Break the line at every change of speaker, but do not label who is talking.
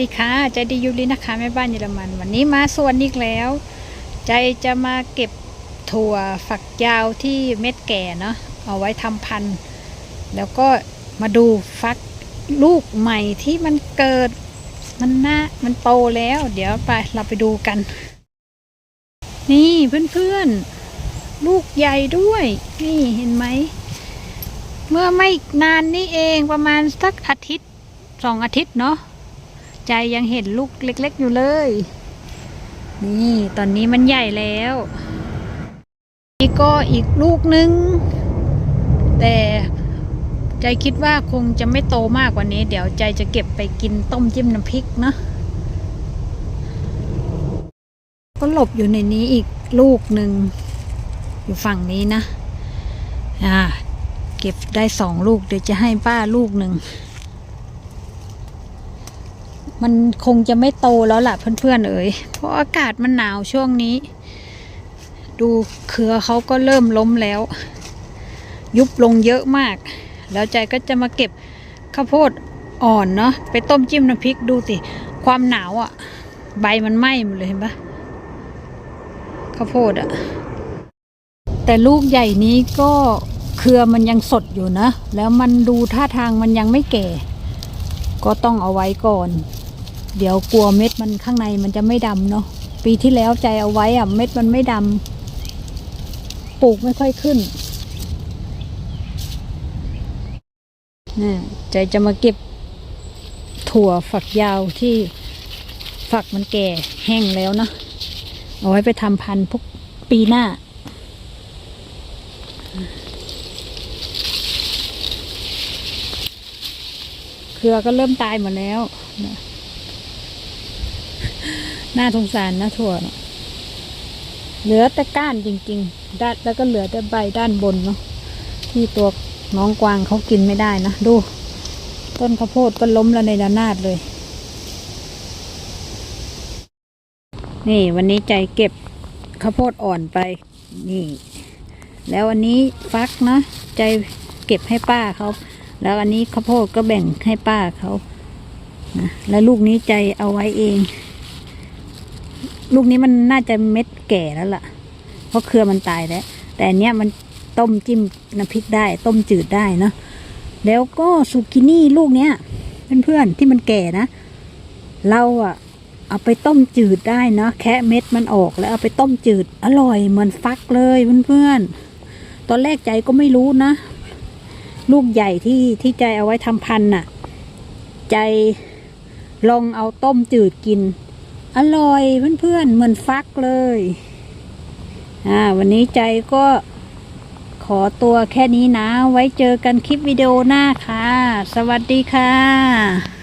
ดีค่ะ ใจดียูรินะคะแม่บ้านเยอรมัน วันนี้มาสวนอีกแล้ว ใจจะมาเก็บถั่วฝักยาวที่เม็ดแก่เนาะเอาไว้ทำพันธุ์แล้วก็มาดูฟักลูกใหม่ที่มันเกิดมันหน่ามันโตแล้ว เดี๋ยวไปเราไปดูกัน นี่เพื่อนๆ ลูกใหญ่ด้วย นี่เห็นไหม เมื่อไม่นานนี้เองประมาณสักอาทิตย์สองอาทิตย์เนาะ ใจยังเห็นลูกเล็ก ๆ อยู่เลย นี่ตอนนี้มันใหญ่แล้ว นี่ก็อีกลูกนึง แต่ใจคิดว่าคงจะไม่โตมากกว่านี้ เดี๋ยวใจจะเก็บไปกินต้มจิ้มน้ำพริกเนาะก็หลบอยู่ในนี้อีกลูกหนึ่งอยู่ฝั่งนี้นะ อ่า เก็บได้สองลูกเดี๋ยวจะให้ป้าลูกหนึ่ง มันคงจะไม่โตแล้วล่ะเพื่อนๆเอ๋ยเพราะอากาศมันหนาวช่วงนี้ ดูเครือเขาก็เริ่มล้มแล้ว ยุบลงเยอะมาก แล้วใจก็จะมาเก็บข้าวโพดอ่อนเนาะไปต้มจิ้มน้ำพริกดูสิความหนาวอะ่ะ ใบมันไหม้หมดเลยเห็นปะข้าวโพดอะ่ะแต่ลูกใหญ่นี้ก็เครือมันยังสดอยู่นะ แล้วมันดูท่าทางมันยังไม่แก่ ก็ต้องเอาไว้ก่อน เดี๋ยวกลัวเม็ดมันข้างในมันจะไม่ดำเนาะปีที่แล้วใจเอาไว้อะเม็ดมันไม่ดำปลูกไม่ค่อยขึ้นนี่ใจจะมาเก็บถั่วฝักยาวที่ฝักมันแก่แห้งแล้วนะเอาไว้ไปทำพันธุ์พวกปีหน้าเครือก็เริ่มตายหมดแล้วนะ น่าสงสารนะถั่วน่ะเหลือแต่ก้านจริงๆด้านแล้วก็เหลือแต่ใบด้านบนเนาะที่ตัวน้องกวางเขากินไม่ได้นะ ดู ต้นข้าวโพดก็ล้มแล้วในระนาดเลย นี่วันนี้ใจเก็บข้าวโพดอ่อนไป นี่ แล้วอันนี้ฟักนะ ใจเก็บให้ป้าเขา แล้วอันนี้ข้าวโพดก็แบ่งให้ป้าเขานะแล้วลูกนี้ใจเอาไว้เอง ลูกนี้มันน่าจะเม็ดแก่แล้วล่ะ เพราะเครือมันตายแล้ว แต่อันเนี้ยมันต้มจิ้มน้ำพริกได้ ต้มจืดได้เนาะแล้วก็ซูกินี่ลูกเนี้ยเพื่อนๆที่มันแก่นะ เราอะเอาไปต้มจืดได้เนาะแคะเม็ดมันออกแล้วเอาไปต้มจืด อร่อยเหมือนฟักเลยเพื่อนๆตอนแรกใจก็ไม่รู้นะ ลูกใหญ่ที่ที่ใจเอาไว้ทำพันน่ะ ใจลองเอาต้มจืดกิน อร่อยเพื่อนๆเหมือนฟักเลยอ่าวันนี้ใจก็ขอตัวแค่นี้นะ ไว้เจอกันคลิปวิดีโอหน้าค่ะ สวัสดีค่ะ